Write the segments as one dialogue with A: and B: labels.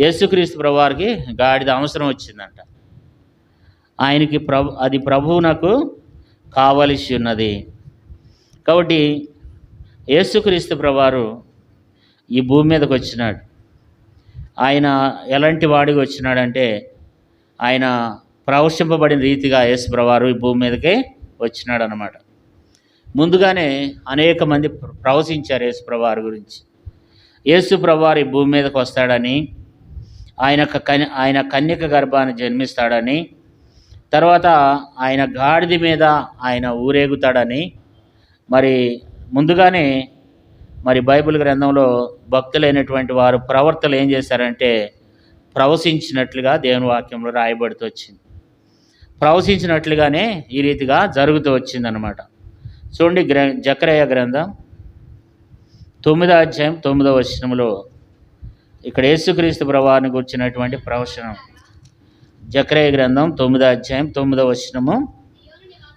A: యేసుక్రీస్తు ప్రభువారికి గాడిద అవసరం వచ్చిందంట. ఆయనకి ప్రభు అది ప్రభువు నాకు కావలసి ఉన్నది. కాబట్టి యేసుక్రీస్తు ప్రభువారు ఈ భూమి మీదకి వచ్చినాడు. ఆయన ఎలాంటి వాడికి వచ్చినాడంటే ఆయన ప్రవశింపబడిన రీతిగా యేసు ప్రభువారు ఈ భూమి మీదకే వచ్చినాడు అనమాట ముందుగానే అనేక మంది ప్ర- ప్రవచించారు యేసు ప్రభువారి గురించి. యేసు ప్రభువారు ఈ భూమి మీదకి వస్తాడని ఆయన క- ఆయన కన్యక గర్భాన్ని జన్మిస్తాడని తర్వాత ఆయన గాడిద మీద ఆయన ఊరేగుతాడని మరి ముందుగానే మరి బైబిల్ గ్రంథంలో భక్తులైనటువంటి వారు ప్రవర్తలు ఏం చేశారంటే ప్రవశించినట్లుగా దేవుని వాక్యంలో రాయబడుతూ వచ్చింది. ప్రవశించినట్లుగానే ఈ రీతిగా జరుగుతూ వచ్చిందనమాట చూడండి గ్ర జక్రయ గ్రంథం తొమ్మిదో అధ్యాయం తొమ్మిదో వచనంలో ఇక్కడ యేసుక్రీస్తు ప్రభావాన్ని గుర్చినటువంటి ప్రవచనం. జక్రయ గ్రంథం తొమ్మిదో అధ్యాయం తొమ్మిదో వచనము.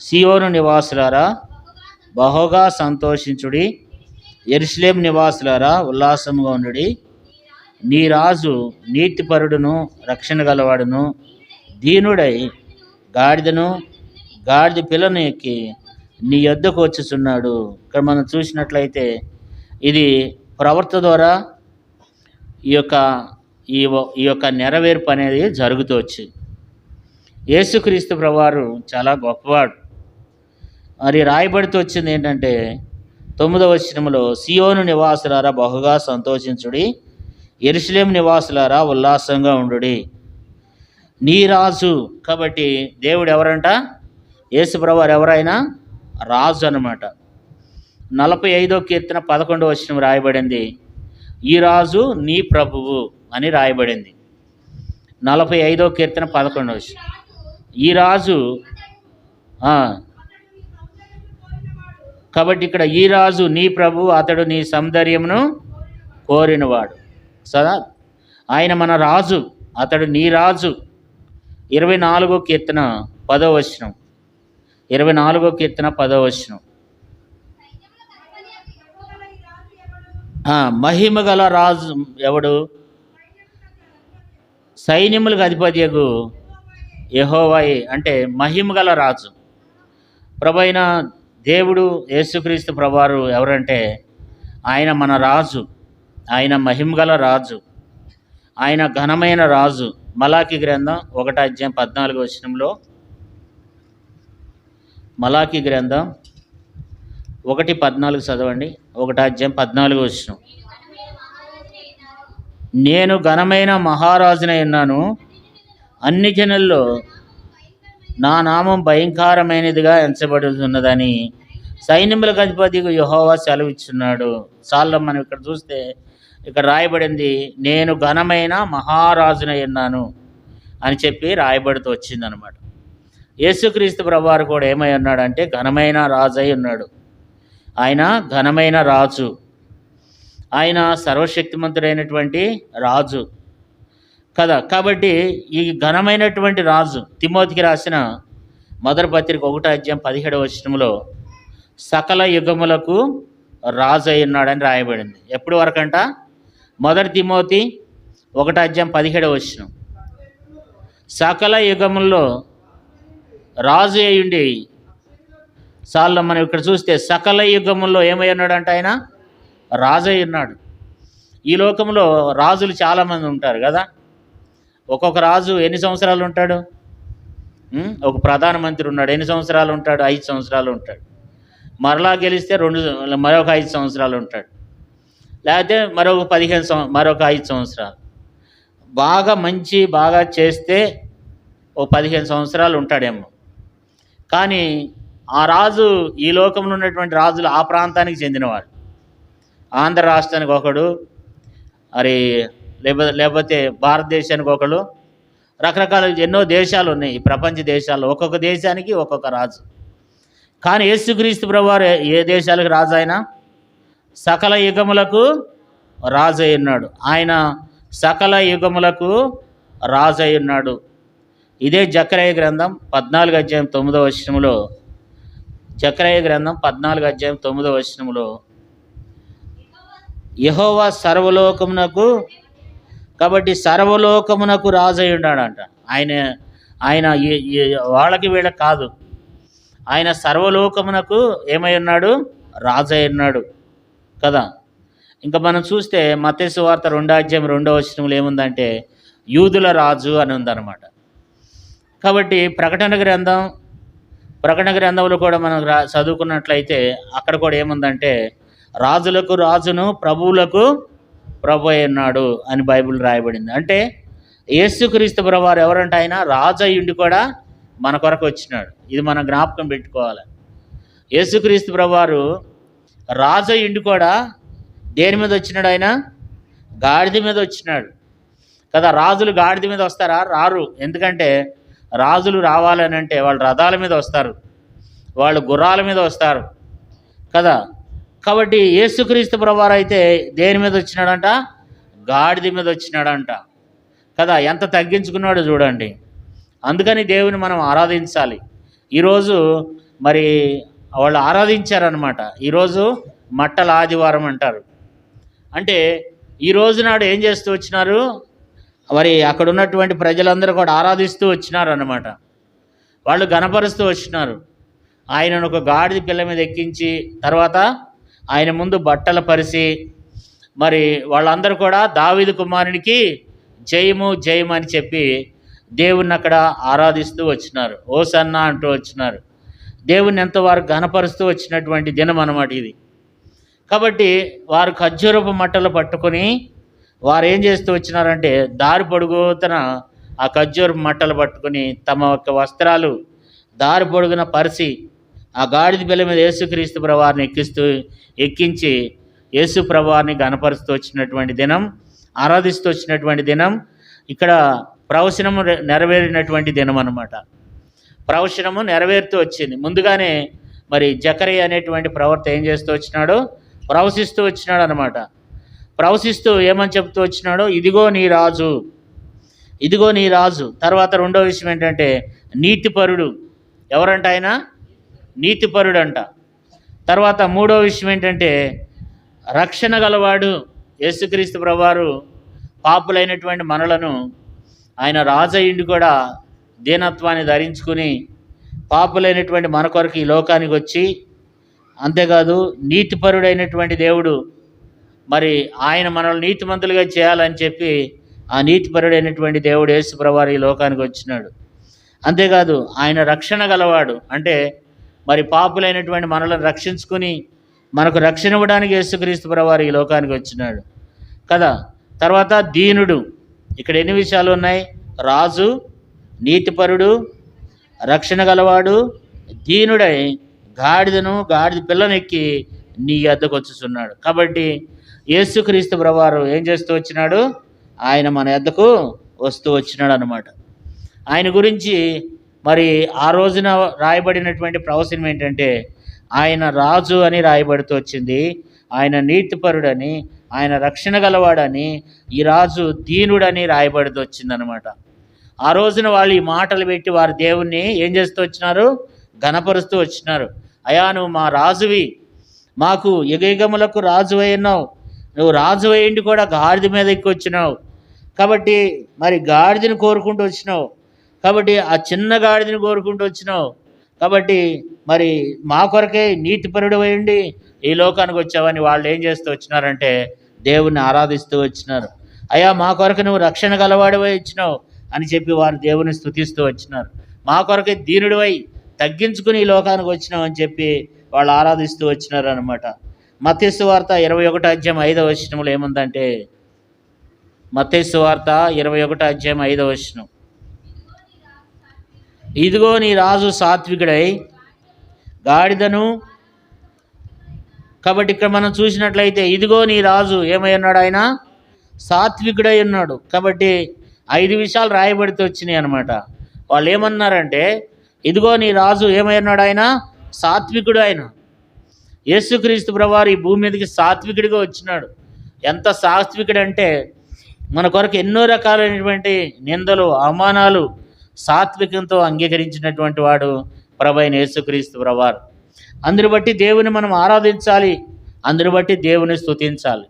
A: సియోను నివాసులారా బహుగా సంతోషించుడి. ఎరుసలేం నివాసులారా ఉల్లాసముగా ఉండుడి. నీ రాజు నీతిపరుడును రక్షణ గలవాడును. దీనుడై గాడిదను గాడిద పిల్లను ఎక్కి నీ యొద్దకు వచ్చుచున్నాడు. ఇక్కడ మనం చూసినట్లయితే ఇది ప్రవర్త ద్వారా ఈ యొక్క ఈ ఈ యొక్క నెరవేర్పు అనేది జరుగుతూ వచ్చింది. యేసుక్రీస్తు ప్రభువారు చాలా గొప్పవాడు. మరి రాయబడుతూ వచ్చింది ఏంటంటే తొమ్మిదవ వచనములో సియోను నివాసులారా బహుగా సంతోషించుడి. ఎరుసలేం నివాసులారా ఉల్లాసంగా ఉండుడి. నీ రాజు కాబట్టి దేవుడు ఎవరంట? యేసుప్రభువారు ఎవరైనా? రాజు అనమాట నలభై ఐదో కీర్తన పదకొండవ వచనం రాయబడింది. ఈ రాజు నీ ప్రభువు అని రాయబడింది. నలభై ఐదో కీర్తన పదకొండవ ఈ రాజు కాబట్టి ఇక్కడ ఈ రాజు నీ ప్రభు అతడు నీ సౌందర్యమును కోరినవాడు. సదా ఆయన మన రాజు అతడు నీ రాజు. ఇరవై నాలుగో కీర్తన పదో వచనం. ఇరవై నాలుగో కీర్తన పదో వచనం. మహిమ గల రాజు ఎవడు? సైన్యములకు అధిపతియగు యహోవాయి అంటే మహిమ గల రాజు. ప్రభైన దేవుడు యేసుక్రీస్తు ప్రభువారు ఎవరంటే ఆయన మన రాజు ఆయన మహిమగల రాజు ఆయన ఘనమైన రాజు. మలాకి గ్రంథం ఒకటి అధ్యాయం పద్నాలుగు వచనంలో మలాకి గ్రంథం ఒకటి పద్నాలుగు చదవండి. ఒకటి అధ్యాయం పద్నాలుగు వచ్చిన నేను ఘనమైన మహారాజునై ఉన్నాను. అన్ని జనుల్లో నా నామం భయంకరమైనదిగా ఎంచబడుతున్నదని సైన్యములకు అధిపతికి యహోవా సెలవిచ్చున్నాడు. చాలా మనం ఇక్కడ చూస్తే ఇక్కడ రాయబడింది నేను ఘనమైన మహారాజునై ఉన్నాను అని చెప్పి రాయబడుతూ వచ్చిందనమాట యేసుక్రీస్తు ప్రభువారు కూడా ఏమై ఉన్నాడంటే ఘనమైన రాజై ఉన్నాడు. ఆయన ఘనమైన రాజు. ఆయన సర్వశక్తిమంతుడైనటువంటి రాజు. కదా కాబట్టి ఈ ఘనమైనటువంటి రాజు తిమోతికి రాసిన మొదటి పత్రిక ఒకటో అధ్యాయం పదిహేడవ వచనంలో సకల యుగములకు రాజు అయి ఉన్నాడని రాయబడింది. ఎప్పటి వరకంట? మొదటి తిమోతి ఒకటో అధ్యాయం పదిహేడవ వచనం. సకల యుగముల్లో రాజు అయ్యుండి సార్లు మనం ఇక్కడ చూస్తే సకల యుగముల్లో ఏమై ఉన్నాడంట ఆయన? రాజయ్య ఉన్నాడు. ఈ లోకంలో రాజులు చాలామంది ఉంటారు కదా? ఒక్కొక్క రాజు ఎన్ని సంవత్సరాలు ఉంటాడు? ఒక ప్రధానమంత్రి ఉన్నాడు. ఎన్ని సంవత్సరాలు ఉంటాడు? ఐదు సంవత్సరాలు ఉంటాడు. మరలా గెలిస్తే రెండు మరొక ఐదు సంవత్సరాలు ఉంటాడు. లేకపోతే మరొక పదిహేను సంవ మరొక ఐదు సంవత్సరాలు. బాగా మంచి బాగా చేస్తే ఓ పదిహేను సంవత్సరాలు ఉంటాడేమో. కానీ ఆ రాజు ఈ లోకంలో ఉన్నటువంటి రాజులు ఆ ప్రాంతానికి చెందినవాడు ఆంధ్ర రాష్ట్రానికి ఒకడు మరి లేకపోతే లేకపోతే భారతదేశానికి ఒకడు రకరకాల ఎన్నో దేశాలు ఉన్నాయి ఈ ప్రపంచ దేశాల్లో. ఒక్కొక్క దేశానికి ఒక్కొక్క రాజు. కానీ యేసుక్రీస్తు ప్రభువారు ఏ- దేశాలకు రాజు ఆయన సకల యుగములకు రాజు అయి ఉన్నాడు. ఆయన సకల యుగములకు రాజు అయి ఉన్నాడు. ఇదే జకరయ్య గ్రంథం పద్నాలుగు అధ్యాయం తొమ్మిదో వచనములో చక్రయ గ్రంథం పద్నాలుగు అధ్యాయం తొమ్మిదో వచనంలో యహోవా సర్వలోకమునకు కాబట్టి సర్వలోకమునకు రాజై ఉన్నాడంట ఆయన ఆయన వాళ్ళకి వీళ్ళకి కాదు. ఆయన సర్వలోకమునకు ఏమై ఉన్నాడు? రాజై ఉన్నాడు. కదా? ఇంకా మనం చూస్తే మతేసు వార్త రెండో అధ్యాయం రెండో వచనంలో ఏముందంటే యూదుల రాజు అని ఉందన్నమాట. కాబట్టి ప్రకటన గ్రంథం ప్రకటన గ్రంథంలో కూడా మనం రా చదువుకున్నట్లయితే అక్కడ కూడా ఏముందంటే రాజులకు రాజును ప్రభువులకు ప్రభు ఉన్నాడు అని బైబిల్ రాయబడింది. అంటే యేసుక్రీస్తు ప్రభువారు ఎవరంటే ఆయన? రాజు అయ్యుండి కూడా మన కొరకు వచ్చినాడు. ఇది మనం జ్ఞాపకం పెట్టుకోవాలి. యేసుక్రీస్తు ప్రభువారు రాజు అయ్యుండి కూడా దేని మీద వచ్చినాడు ఆయన? గాడిద మీద వచ్చినాడు. కదా రాజులు గాడిద మీద వస్తారా? రారు. ఎందుకంటే రాజులు రావాలని అంటే వాళ్ళు రథాల మీద వస్తారు. వాళ్ళు గుర్రాల మీద వస్తారు. కదా? కాబట్టి యేసుక్రీస్తు ప్రభువారు అయితే దేని మీద వచ్చినాడంట? గాడిద మీద వచ్చినాడంట. కదా? ఎంత తగ్గించుకున్నాడో చూడండి. అందుకని దేవుని మనం ఆరాధించాలి. ఈరోజు మరి వాళ్ళు ఆరాధించారనమాట ఈరోజు మట్టల ఆదివారం అంటారు. అంటే ఈ రోజు నాడు ఏం చేస్తూ వచ్చినారు? మరి అక్కడ ఉన్నటువంటి ప్రజలందరూ కూడా ఆరాధిస్తూ వచ్చినారు అన్నమాట వాళ్ళు గనపరుస్తూ వచ్చినారు. ఆయనను ఒక గాడిద పిల్ల మీద ఎక్కించి తర్వాత ఆయన ముందు బట్టలు పరిచి మరి వాళ్ళందరూ కూడా దావీదు కుమారునికి జయము జయము అని చెప్పి దేవుణ్ణి అక్కడ ఆరాధిస్తూ వచ్చినారు. ఓసన్న అంటూ వచ్చినారు. దేవుణ్ణి ఎంత వారు వచ్చినటువంటి దినం అన్నమాట ఇది. కాబట్టి వారు ఖర్జూరపు మట్టలు పట్టుకొని వారు ఏం చేస్తూ వచ్చినారంటే దారి పొడుగుతన ఆ ఖర్జూరపు మట్టలు పట్టుకొని తమ యొక్క వస్త్రాలు దారి పొడుగున పరిచి ఆ గాడిద బిల్ల మీద యేసుక్రీస్తు ప్రభువారిని ఎక్కిస్తూ ఎక్కించి యేసు ప్రభువారిని గణపరుస్తూ వచ్చినటువంటి దినం ఆరాధిస్తూ వచ్చినటువంటి దినం ఇక్కడ ప్రవచనము నెరవేరినటువంటి దినం అనమాట ప్రవచనము నెరవేరుతూ వచ్చింది. ముందుగానే మరి జకరి అనేటువంటి ప్రవర్త ఏం చేస్తూ వచ్చినాడు ప్రవశిస్తూ వచ్చినాడు అనమాట ప్రవశిస్తూ ఏమని చెప్తూ వచ్చినాడో ఇదిగో నీ రాజు ఇదిగో నీ రాజు. తర్వాత రెండో విషయం ఏంటంటే నీతిపరుడు. ఎవరంట ఆయన? నీతిపరుడు అంట తర్వాత మూడో విషయం ఏంటంటే రక్షణ గలవాడు యేసుక్రీస్తు ప్రభువారు పాపులైనటువంటి మనలను ఆయన రాజయ్యుండి కూడా దీనత్వాన్ని ధరించుకుని పాపులైనటువంటి మన కొరకు ఈ లోకానికి వచ్చి అంతేకాదు నీతిపరుడైనటువంటి దేవుడు మరి ఆయన మనల్ని నీతిమంతులుగా చేయాలని చెప్పి ఆ నీతిపరుడైనటువంటి దేవుడు యేసుప్రభవారి ఈ లోకానికి వచ్చినాడు. అంతేకాదు ఆయన రక్షణ గలవాడు. అంటే మరి పాపులైనటువంటి మనలను రక్షించుకుని మనకు రక్షణ ఇవ్వడానికి యేసుక్రీస్తు ప్రభువారు ఈ లోకానికి వచ్చినాడు. కదా? తర్వాత దీనుడు. ఇక్కడ ఎన్ని విషయాలు ఉన్నాయి? రాజు నీతిపరుడు రక్షణ గలవాడు దీనుడై గాడిదను గాడిద పిల్లనెక్కి నీ అద్దకు వచ్చుచున్నాడు కాబట్టి యేసుక్రీస్తు ప్రభువారు ఏం చేస్తూ వచ్చినాడు? ఆయన మన ఎద్దకు వస్తూ వచ్చినాడు అనమాట ఆయన గురించి మరి ఆ రోజున రాయబడినటువంటి ప్రవచనం ఏంటంటే ఆయన రాజు అని రాయబడుతూ వచ్చింది ఆయన నీతిపరుడని ఆయన రక్షణ గలవాడని ఈ రాజు దీనుడని రాయబడుతూ వచ్చిందనమాట ఆ రోజున వాళ్ళు ఈ మాటలు పెట్టి వారి దేవుణ్ణి ఏం చేస్తూ వచ్చినారు? ఘనపరుస్తూ వచ్చినారు. అయా నువ్వు మా రాజువి మాకు యుగయుగములకు రాజు ఉన్నావు. నువ్వు రాజు అయ్యిండి కూడా గాడిద మీద ఎక్కి వచ్చినావు కాబట్టి మరి గాడిదని కోరుకుంటూ వచ్చినావు. కాబట్టి ఆ చిన్న గాడిదని కోరుకుంటూ వచ్చినావు. కాబట్టి మరి మా కొరకే నీతిపరుడు అయ్యండి ఈ లోకానికి వచ్చావని వాళ్ళు ఏం చేస్తూ వచ్చినారంటే దేవుణ్ణి ఆరాధిస్తూ వచ్చినారు. అయ్యా మా కొరకు నువ్వు రక్షణ గలవాడివై వచ్చినావు అని చెప్పి వారు దేవుని స్తుతిస్తూ వచ్చినారు. మా కొరకే దీనుడివై తగ్గించుకుని ఈ లోకానికి వచ్చినావు అని చెప్పి వాళ్ళు ఆరాధిస్తూ వచ్చినారు అనమాట మత్స్సు వార్త ఇరవై ఒకటో అధ్యాయం ఐదవ వచనంలో ఏముందంటే మత్స్సు వార్త ఇరవై ఒకటో అధ్యాయం ఐదవ వచనం. ఇదిగో నీ రాజు సాత్వికుడై గాడిదను కాబట్టి ఇక్కడ మనం చూసినట్లయితే ఇదిగో నీ రాజు ఏమై ఉన్నాడు ఆయన? సాత్వికుడై ఉన్నాడు. కాబట్టి ఐదు విషయాలు రాయబడితే వచ్చినాయి అనమాట వాళ్ళు ఏమన్నారంటే ఇదిగో నీ రాజు ఏమై ఉన్నాడు ఆయన? సాత్వికుడు ఆయన. యేసుక్రీస్తు ప్రభువారు ఈ భూమి మీదకి సాత్వికుడిగా వచ్చినాడు. ఎంత సాత్వికుడు అంటే మన కొరకు ఎన్నో రకాలైనటువంటి నిందలు అవమానాలు సాత్వికంతో అంగీకరించినటువంటి వాడు ప్రభైన యేసుక్రీస్తు ప్రభువారు. అందుని బట్టి దేవుని మనం ఆరాధించాలి. అందుని బట్టి దేవుని స్తుతించాలి.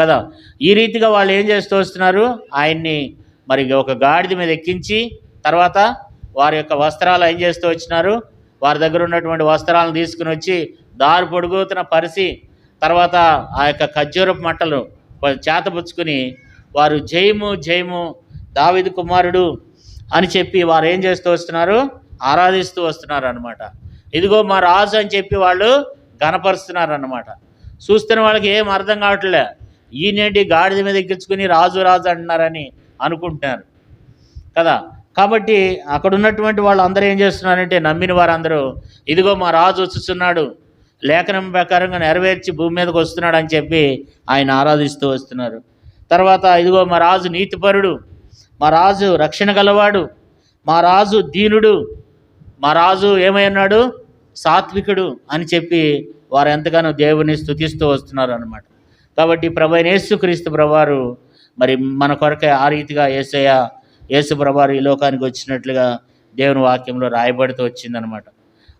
A: కదా? ఈ రీతిగా వాళ్ళు ఏం చేస్తూ వస్తున్నారు? ఆయన్ని మరి ఒక గాడిద మీద ఎక్కించి తర్వాత వారి యొక్క వస్త్రాలు ఏం చేస్తూ వచ్చినారు? వారి దగ్గర ఉన్నటువంటి వస్త్రాలను తీసుకుని వచ్చి దారి పొడుగుతున్న పరిసి తర్వాత ఆ యొక్క ఖర్జూరపు మంటలు చేతపుచ్చుకుని వారు జయము జయము దావిదు కుమారుడు అని చెప్పి వారు ఏం చేస్తూ వస్తున్నారు? ఆరాధిస్తూ వస్తున్నారు అనమాట ఇదిగో మా రాజు అని చెప్పి వాళ్ళు గనపరుస్తున్నారు అన్నమాట చూస్తున్న వాళ్ళకి ఏం అర్థం కావట్లే. ఈయనేంటి గాడిద మీద ఎక్కించుకుని రాజు రాజు అంటున్నారని అనుకుంటున్నారు. కదా? కాబట్టి అక్కడ ఉన్నటువంటి వాళ్ళు అందరూ ఏం చేస్తున్నారంటే నమ్మిన వారందరూ ఇదిగో మా రాజు వచ్చుచున్నాడు లేఖనం ప్రకారంగా నెరవేర్చి భూమి మీదకి వస్తున్నాడు అని చెప్పి ఆయన ఆరాధిస్తూ వస్తున్నారు. తర్వాత ఇదిగో మా రాజు నీతిపరుడు మా రాజు రక్షణ గలవాడు మా రాజు దీనుడు మా రాజు ఏమై ఉన్నాడు? సాత్వికుడు అని చెప్పి వారు ఎంతగానో దేవుని స్థుతిస్తూ వస్తున్నారు అనమాట కాబట్టి ప్రభు యేసుక్రీస్తు ప్రభువారు మరి మన కొరకే ఆ రీతిగా ఏసయ్య యేసు ప్రభారు ఈ లోకానికి వచ్చినట్లుగా దేవుని వాక్యంలో రాయబడుతూ వచ్చిందనమాట.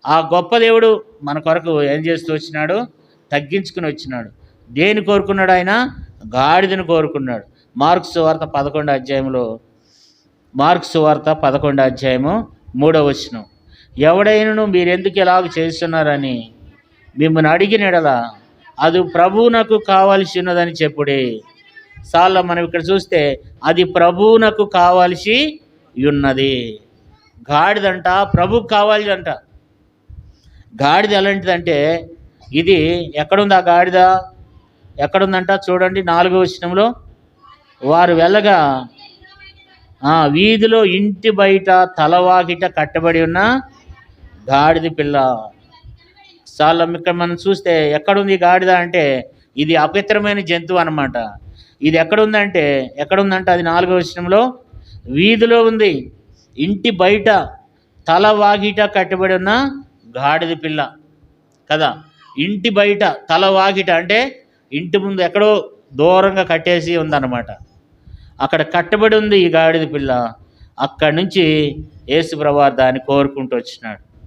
A: ఆ గొప్ప దేవుడు మన కొరకు ఏం చేస్తూ వచ్చినాడు? తగ్గించుకుని వచ్చినాడు. దేని కోరుకున్నాడు ఆయన? గాడిదను కోరుకున్నాడు. మార్క్స్ వార్త పదకొండు అధ్యాయంలో మార్క్స్ వార్త పదకొండు అధ్యాయము మూడవ వచనం. ఎవడైనను మీరెందుకు ఇలాగ చేస్తున్నారని మిమ్మల్ని అడిగిన అది ప్రభువునకు కావలసినదని చెప్పుడే సార్లు మనం ఇక్కడ చూస్తే అది ప్రభువునకు కావలసి ఉన్నది. గాడిదంట ప్రభుకు కావాలి అంట గాడిద ఎలాంటిదంటే ఇది ఎక్కడుంది ఆ గాడిద? ఎక్కడుందంట చూడండి నాలుగో విషయంలో వారు వెళ్ళగా ఆ, వీధిలో ఇంటి బయట తలవాకిట కట్టబడి ఉన్న గాడిద పిల్ల. చాలా ఇక్కడ మనం చూస్తే ఎక్కడుంది గాడిద అంటే ఇది అపవిత్రమైన జంతువు అనమాట ఇది ఎక్కడుందంటే ఎక్కడుందంటే అది నాలుగో విషయంలో వీధిలో ఉంది. ఇంటి బయట తల వాగిట కట్టబడి ఉన్న గాడిద పిల్ల. కదా? ఇంటి బయట తల వాగిట అంటే ఇంటి ముందు ఎక్కడో దూరంగా కట్టేసి ఉందన్నమాట. అక్కడ కట్టబడి ఉంది ఈ గాడిద పిల్ల. అక్కడి నుంచి యేసు దాన్ని కోరుకుంటూ వచ్చినాడు.